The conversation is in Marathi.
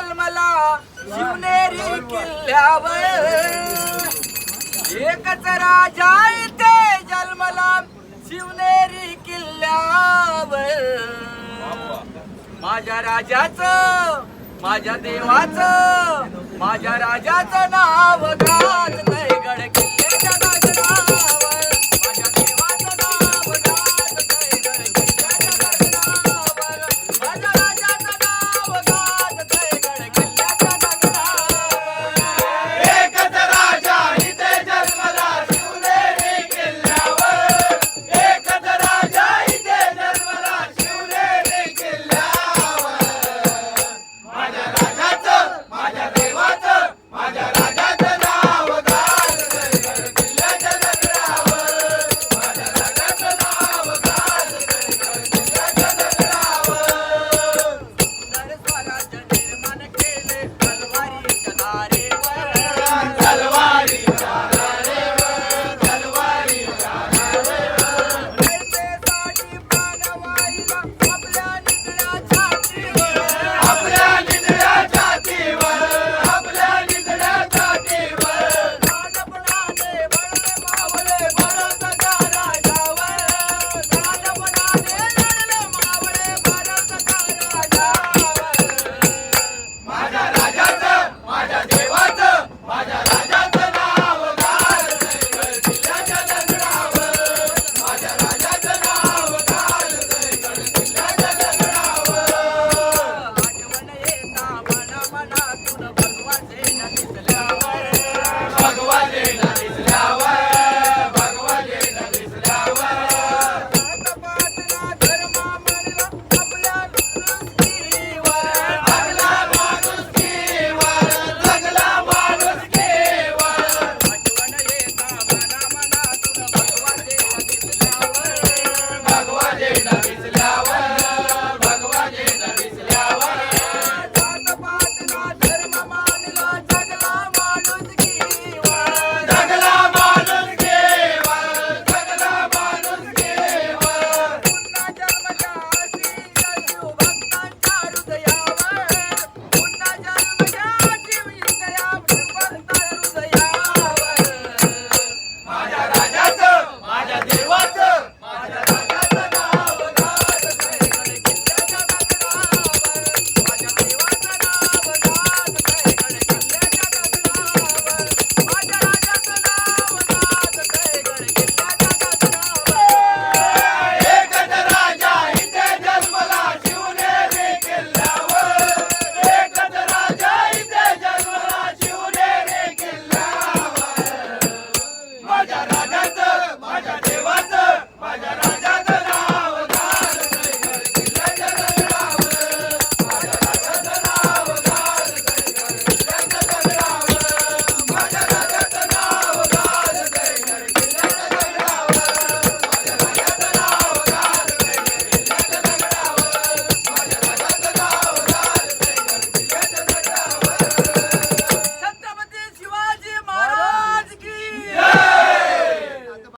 जन्मला शिवनेरी किल्ल्यावर. एकच राजा इथे जन्मला शिवनेरी किल्ल्यावर. माझ्या राजाचं माझ्या देवाचं माझ्या राजाचं नाव गात